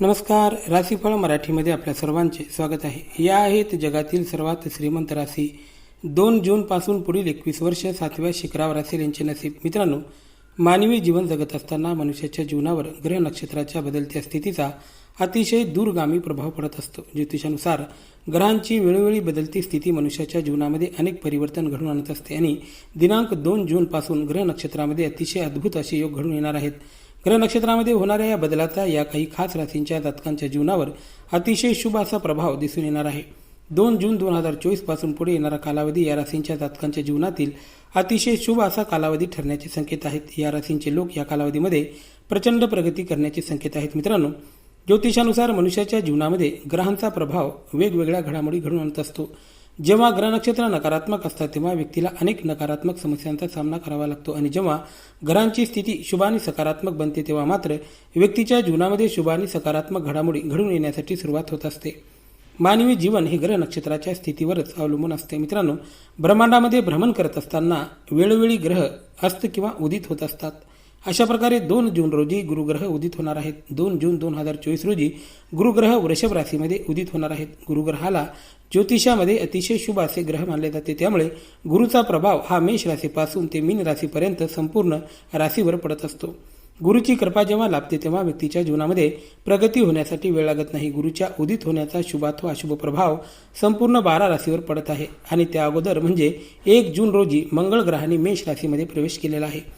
नमस्कार राशीफळ मराठीमध्ये आपल्या सर्वांचे स्वागत आहे. या आहेत जगातील सर्वात श्रीमंत राशी. दोन जूनपासून पुढील एकवीस वर्ष सातव्या शिखरावर असेल यांचे नसीब. मित्रांनो मानवी जीवन जगत असताना मनुष्याच्या जीवनावर ग्रह नक्षत्राच्या बदलत्या स्थितीचा अतिशय दूरगामी प्रभाव पडत असतो. ज्योतिषानुसार ग्रहांची वेळोवेळी बदलती स्थिती मनुष्याच्या जीवनामध्ये अनेक परिवर्तन घडून आणत असते आणि दिनांक दोन जूनपासून ग्रह नक्षत्रामध्ये अतिशय अद्भुत असे योग घडून येणार आहेत. ग्रह नक्षत्रामध्ये होणाऱ्या या बदलाचा या काही खास राशींच्या जातकांच्या जीवनावर अतिशय शुभ असा प्रभाव दिसून येणार आहे. दोन जून दोन हजार चोवीसपासून पुढे येणारा कालावधी या राशींच्या जातकांच्या जीवनातील अतिशय शुभ असा कालावधी ठरण्याचे संकेत आहेत. या राशींचे लोक या कालावधीमध्ये प्रचंड प्रगती करण्याचे संकेत आहेत. मित्रांनो ज्योतिषानुसार मनुष्याच्या जीवनामध्ये ग्रहांचा प्रभाव वेगवेगळ्या घडामोडी घडून आणत असतो. जेव्हा ग्रहनक्षत्र नकारात्मक असतात तेव्हा व्यक्तीला अनेक नकारात्मक समस्यांचा सामना करावा लागतो. आणि जेव्हा ग्रहांची स्थिती शुभ आणि सकारात्मक बनते तेव्हा मात्र व्यक्तीच्या जीवनामध्ये शुभ आणि सकारात्मक घडामोडी घडून येण्यासाठी सुरुवात होत असते. मानवी जीवन हे ग्रह नक्षत्राच्या स्थितीवरच अवलंबून असते. मित्रांनो ब्रह्मांडामध्ये भ्रमण करत असताना वेळोवेळी ग्रह अस्त किंवा उदित होत असतात. अशा प्रकारे दोन जून रोजी गुरुग्रह उदित होणार आहेत. दोन जून दोन हजार चोवीस रोजी गुरुग्रह वृषभ राशीमध्ये उदित होणार आहेत. गुरुग्रहाला ज्योतिषामध्ये अतिशय शुभ असे ग्रह मानले जाते. त्यामुळे गुरुचा प्रभाव हा मेष राशीपासून ते मीन राशीपर्यंत संपूर्ण राशीवर पडत असतो. गुरुची कृपा जेव्हा लाभते तेव्हा व्यक्तीच्या जीवनामध्ये प्रगती होण्यासाठी वेळ लागत नाही. गुरुच्या उदित होण्याचा शुभ अशुभ प्रभाव संपूर्ण बारा राशीवर पडत आहे. आणि त्या अगोदर म्हणजे एक जून रोजी मंगळ ग्रहाने मेष राशीमध्ये प्रवेश केलेला आहे.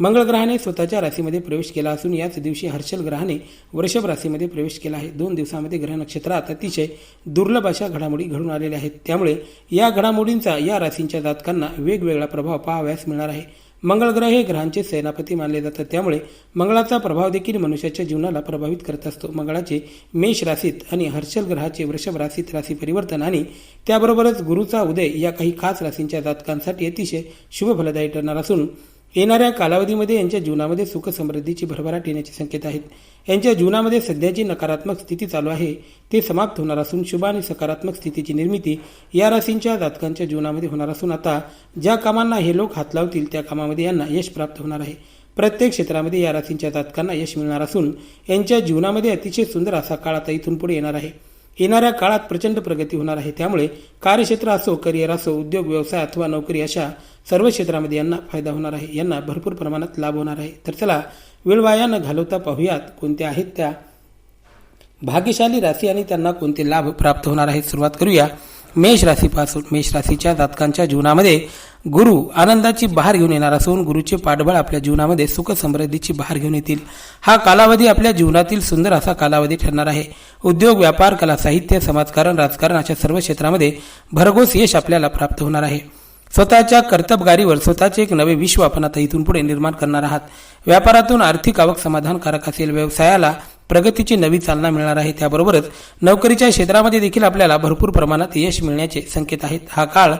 मंगळ ग्रहाने स्वतःच्या राशीमध्ये प्रवेश केला असून याच दिवशी हर्षल ग्रहाने वृषभ राशीमध्ये प्रवेश केला आहे. दोन दिवसामध्ये ग्रह नक्षत्रात अतिशय दुर्लभ अशा घडामोडी घडून आलेल्या आहेत. त्यामुळे या घडामोडींचा या राशींच्या जातकांना वेगवेगळा प्रभाव पाहावयास मिळणार आहे. मंगळ ग्रह हे ग्रहांचे सेनापती मानले जातात. त्यामुळे मंगळाचा प्रभाव देखील मनुष्याच्या जीवनाला प्रभावित करत असतो. मंगळाचे मेष राशीत आणि हर्षल ग्रहाचे वृषभ राशीत राशी परिवर्तन आणि त्याबरोबरच गुरुचा उदय या काही खास राशींच्या जातकांसाठी अतिशय शुभ फलदायी ठरणार असून येणाऱ्या कालावधीमध्ये यांच्या जीवनामध्ये सुख समृद्धीची भरभराट येण्याचे संकेत आहेत. यांच्या जीवनामध्ये सध्याची नकारात्मक स्थिती चालू आहे ते समाप्त होणार असून शुभ आणि सकारात्मक स्थितीची निर्मिती या राशींच्या जातकांच्या जीवनामध्ये होणार असून आता ज्या कामांना हे लोक हात लावतील त्या कामामध्ये यांना यश प्राप्त होणार आहे. प्रत्येक क्षेत्रामध्ये या राशींच्या जातकांना यश मिळणार असून यांच्या जीवनामध्ये अतिशय सुंदर असा काळ आता इथून पुढे येणार आहे. येणाऱ्या काळात प्रचंड प्रगती होणार आहे. त्यामुळे कार्यक्षेत्र असो करिअर असो उद्योग व्यवसाय अथवा नोकरी अशा सर्व क्षेत्रामध्ये यांना फायदा होणार आहे. यांना भरपूर प्रमाणात लाभ होणार आहे. तर चला वेळ वाया न घालवता पाहूयात कोणत्या आहेत त्या. भाग्यशाली राशी आणि त्यांना कोणते लाभ प्राप्त होणार आहेत सुरुवात करूया. मेष राशीपासून मेष राशीच्या जातकांच्या जीवनामध्ये गुरु आनंदाची बहार घेऊन येणार असून गुरुचे पाठबळ आपल्या जीवनामध्ये सुख समृद्धीची बहार घेऊन येतील. हा कालावधी आपल्या जीवनातील सुंदर असा कालावधी ठरणार आहे. उद्योग व्यापार कला साहित्य समाजकारण राजकारण अशा सर्व क्षेत्रामध्ये भरघोस यश आपल्याला प्राप्त होणार आहे. स्वतःच्या कर्तबगारीवर स्वतःचे एक नवे विश्व आपण आता इथून पुढे निर्माण करणार आहात. व्यापारातून आर्थिक आवक समाधानकारक असेल व्यवसायाला प्रगतीची नवी चालना मिळणार आहे त्याबरोबरच नोकरीच्या क्षेत्रामध्ये देखील आपल्याला भरपूर प्रमाणात यश मिळण्याचे संकेत आहेत. हा काळ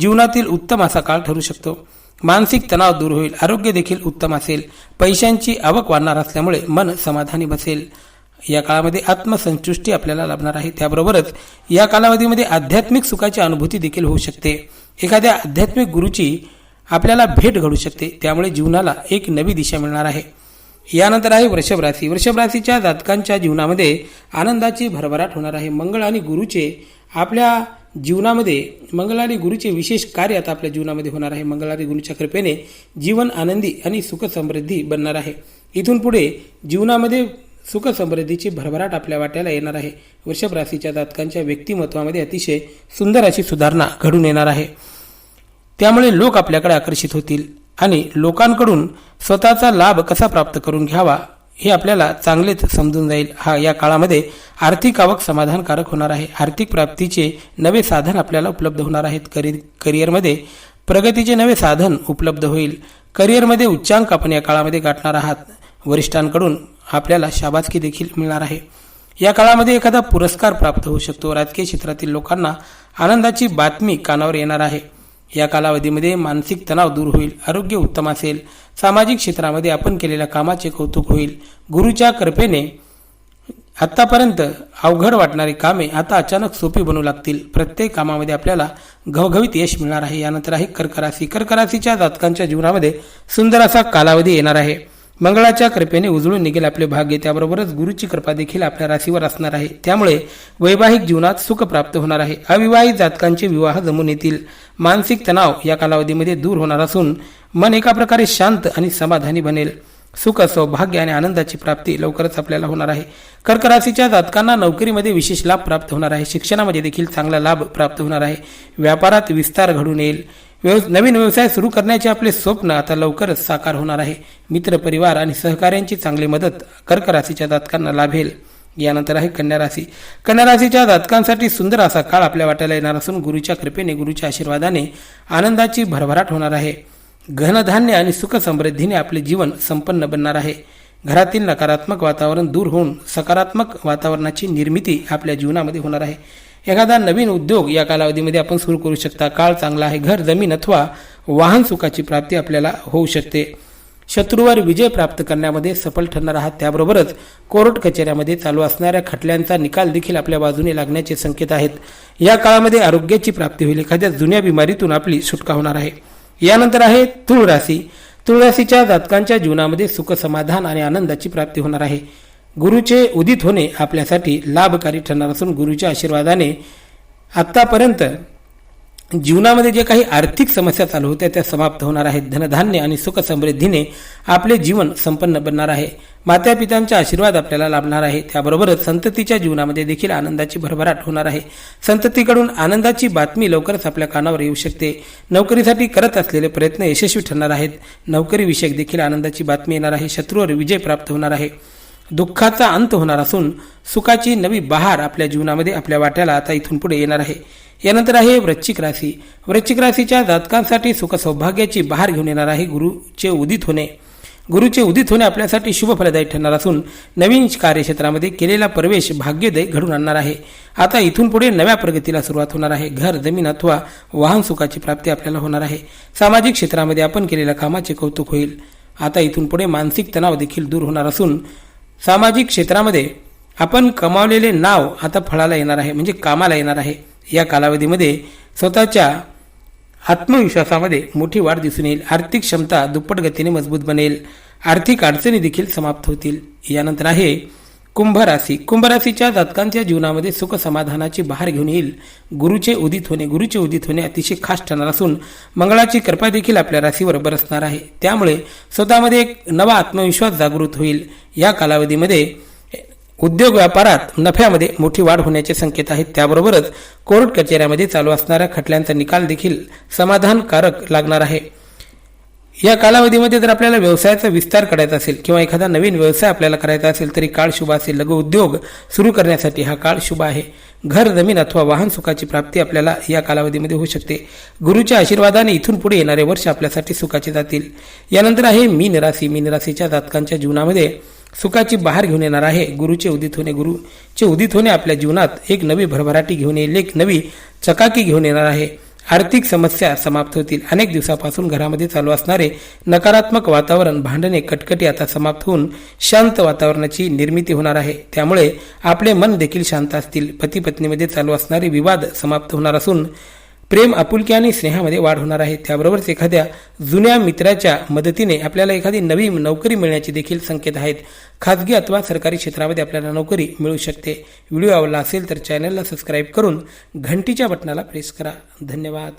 जीवनातील उत्तम असा काळ ठरू शकतो. मानसिक तणाव दूर होईल आरोग्य देखील उत्तम असेल पैशांची आवक वाढणार असल्यामुळे मन समाधानी बसेल. या काळामध्ये आत्मसंतुष्टी आपल्याला लाभणार आहे. त्याबरोबरच या कालावधीमध्ये आध्यात्मिक सुखाची अनुभूती देखील होऊ शकते. एखाद्या आध्यात्मिक गुरुची आपल्याला भेट घडू शकते. त्यामुळे जीवनाला एक नवी दिशा मिळणार आहे. यानंतर आहे वृषभ राशी वृषभ राशीच्या जातकांच्या जीवनामध्ये आनंदाची भरभराट होणार आहे. मंगळ आणि गुरुचे आपल्या जीवनामध्ये मंगळ आणि गुरुचे विशेष कार्य आता आपल्या जीवनामध्ये होणार आहे. मंगळ आणि गुरुच्या कृपेने जीवन आनंदी आणि सुख समृद्धी बनणार आहे. इथून पुढे जीवनामध्ये सुख समृद्धीची भरभराट आपल्या वाट्याला येणार आहे. वृषभ राशीच्या जातकांच्या व्यक्तिमत्वामध्ये अतिशय सुंदर अशी सुधारणा घडून येणार आहे. त्यामुळे लोक आपल्याकडे आकर्षित होतील. आणि लोकांकडून स्वतःचा लाभ कसा प्राप्त करून घ्यावा हे आपल्याला चांगलेच समजून जाईल. हा या काळामध्ये आर्थिक आवक समाधानकारक होणार आहे. आर्थिक प्राप्तीचे नवे साधन आपल्याला उपलब्ध होणार आहेत. करि करिअरमध्ये प्रगतीचे नवे साधन उपलब्ध होईल. करिअरमध्ये उच्चांक आपण या काळामध्ये गाठणार आहात. वरिष्ठांकडून आपल्याला शाबासकी देखील मिळणार आहे. या काळामध्ये एखादा पुरस्कार प्राप्त होऊ शकतो. राजकीय क्षेत्रातील लोकांना आनंदाची बातमी कानावर येणार आहे. या कालावधीमध्ये मानसिक तणाव दूर होईल आरोग्य उत्तम असेल सामाजिक क्षेत्रामध्ये आपण केलेल्या कामाचे कौतुक होईल. गुरुच्या कृपेने आत्तापर्यंत अवघड वाटणारी कामे आता अचानक सोपी बनू लागतील. प्रत्येक कामामध्ये आपल्याला घवघवीत यश मिळणार आहे. यानंतर आहे कर्कराशी कर्कराशीच्या जातकांच्या जीवनामध्ये सुंदर असा कालावधी येणार आहे. मंगळाच्या कृपेने उजळून निघेल आपले भाग्य. त्याबरोबरच गुरुची कृपा देखील आपल्या राशीवर असणार आहे. त्यामुळे वैवाहिक जीवनात सुख प्राप्त होणार आहे. अविवाहित जातकांचे विवाह जमून येतील. मानसिक तणाव या कालावधीमध्ये दूर होणार असून मन एका प्रकारे शांत आणि समाधानी बनेल. सुख सौभाग्य आणि आनंदाची प्राप्ती लवकरच आपल्याला होणार आहे. कर्क राशीच्या जातकांना नोकरीमध्ये विशेष लाभ प्राप्त होणार आहे. शिक्षणामध्ये देखील चांगला लाभ प्राप्त होणार आहे. व्यापारात विस्तार घडून येईल. व्यव नवीन व्यवसाय सुरू करण्याचे आपले स्वप्न आता लवकरच साकार होणार आहे. मित्र परिवार आणि सहकार्यांची चांगली मदत कर्क राशीच्या जातकांना लाभेल. यानंतर आहे कन्या राशी. कन्या राशीच्या जातकांसाठी सुंदर असा काळ आपल्या वाट्याला येणार असून गुरुच्या कृपेने गुरुच्या आशीर्वादाने आनंदाची भरभराट होणार आहे. घनधान्य आणि सुख समृद्धीने आपले जीवन संपन्न बनणार आहे. घरातील नकारात्मक वातावरण दूर होऊन सकारात्मक वातावरणाची निर्मिती आपल्या जीवनामध्ये होणार आहे. एखादा नवीन उद्योग या कालावधीमध्ये आपण सुरू करू शकता. काळ चांगला आहे. घर जमीन अथवा वाहन सुखाची प्राप्ती आपल्याला होऊ शकते. शत्रूवर विजय प्राप्त करण्यामध्ये सफल ठरणार आहात. त्याबरोबरच कोर्ट कचेऱ्यामध्ये चालू असणाऱ्या खटल्यांचा निकाल देखील आपल्या बाजूने लागण्याचे संकेत आहेत. या काळामध्ये आरोग्याची प्राप्ती होईल. एखाद्या जुन्या बिमारीतून आपली सुटका होणार आहे. यानंतर आहे तुळ राशी तुळ राशीच्या जातकांच्या जीवनामध्ये सुख समाधान आणि आनंदाची प्राप्ती होणार आहे. गुरुचे उदित होणे आपल्यासाठी लाभकारी ठरणार असून गुरुच्या आशीर्वादाने आत्तापर्यंत जीवनामध्ये जे काही आर्थिक समस्या चालू होत्या त्या समाप्त होणार आहेत. धनधान्य आणि सुखसमृद्धीने आपले जीवन संपन्न बनणार आहे. मातापित्यांचा आशीर्वाद आपल्याला लाभणार आहे. त्याबरोबरच संततीच्या जीवनामध्ये देखील आनंदाची भरभराट होणार आहे. संततीकडून आनंदाची बातमी लवकरच आपल्या कानावर येऊ शकते. नोकरीसाठी करत असलेले प्रयत्न यशस्वी ठरणार आहेत. नोकरीविषयक देखील आनंदाची बातमी येणार आहे. शत्रूवर विजय प्राप्त होणार आहे. दुःखाचा अंत होणार असून सुखाची नवी बहार आपल्या जीवनामध्ये आपल्या वाट्याला आता इथून पुढे येणार आहे. यानंतर आहे वृश्चिक राशी. वृश्चिक राशीच्या जातकांसाठी सुख सौभाग्याची बहार घेऊन येणार आहे गुरुचे उदित होणे. गुरुचे उदित होणे आपल्यासाठी शुभ फलदायी ठरणार असून नवीन कार्यक्षेत्रामध्ये केलेला प्रवेश भाग्यदय घडून आणणार आहे. आता इथून पुढे नव्या प्रगतीला सुरुवात होणार आहे. घर जमीन अथवा वाहन सुखाची प्राप्ती आपल्याला होणार आहे. सामाजिक क्षेत्रामध्ये आपण केलेल्या कामाचे कौतुक होईल. आता इथून पुढे मानसिक तणाव देखील दूर होणार असून सामाजिक क्षेत्रामध्ये आपण कमावलेले नाव आता फळाला येणार आहे म्हणजे कामाला येणार आहे. या कालावधीमध्ये स्वतःच्या आत्मविश्वासामध्ये मोठी वाढ दिसून येईल. आर्थिक क्षमता दुप्पट गतीने मजबूत बनेल. आर्थिक अडचणी देखील समाप्त होतील. यानंतर आहे कुंभ राशी कुंभ राशीच्या जातकांच्या जीवनामध्ये सुख समाधानाची बहार घेऊन येईल. गुरुचे उदित होणे गुरुचे उदित होणे अतिशय खास ठरणार असून मंगळाची कृपा देखील आपल्या राशीवर बरसणार आहे. त्यामुळे स्वतःमध्ये एक नवा आत्मविश्वास जागृत होईल. या कालावधीमध्ये उद्योग व्यापारात नफ्यामध्ये मोठी वाढ होण्याचे संकेत आहेत. त्याबरोबरच कोर्ट कचेऱ्यामध्ये चालू असणाऱ्या खटल्यांचा निकाल देखील समाधानकारक लागणार आहे. या कालावधीमध्ये जर आपल्याला व्यवसायाचा विस्तार करायचा असेल किंवा एखादा नवीन व्यवसाय आपल्याला करायचा असेल तरी काळ शुभ असेल लघु उद्योग सुरू करण्यासाठी हा काळ शुभ आहे. घर जमीन अथवा वाहन सुखाची प्राप्ती आपल्याला या कालावधीमध्ये होऊ शकते. गुरुच्या आशीर्वादाने इथून पुढे येणारे वर्ष आपल्यासाठी सुखाचे जातील. यानंतर आहे मीन राशी. मीन राशीच्या जातकांच्या जीवनामध्ये सुखाची बहार घेऊन येणार आहे. गुरुचे उदित होणे गुरुचे उदित होणे आपल्या जीवनात एक नवी भरभराटी घेऊन येईल एक नवी चकाकी घेऊन येणार आहे. आर्थिक समस्या समाप्त होतील. अनेक दिवसापासून घरामध्ये चालू असणारे नकारात्मक वातावरण भांडणे कटकटी आता समाप्त होऊन शांत वातावरणाची निर्मिती होणार आहे. त्यामुळे आपले मन देखील शांत असतील. पती पत्नीमध्ये चालू असणारे विवाद समाप्त होणार असून प्रेम आपुलकी आणि स्नेहामध्ये वाढ होणार आहे. त्याबरोबरच एखाद्या जुन्या मित्राच्या मदतीने आपल्याला एखादी नवी नोकरी मिळण्याचे देखील संकेत आहेत. खाजगी अथवा सरकारी क्षेत्रामध्ये आपल्याला नोकरी मिळू शकते. व्हिडिओ आवडला असेल तर चॅनलला सबस्क्राईब करून घंटीच्या बटनाला प्रेस करा. धन्यवाद.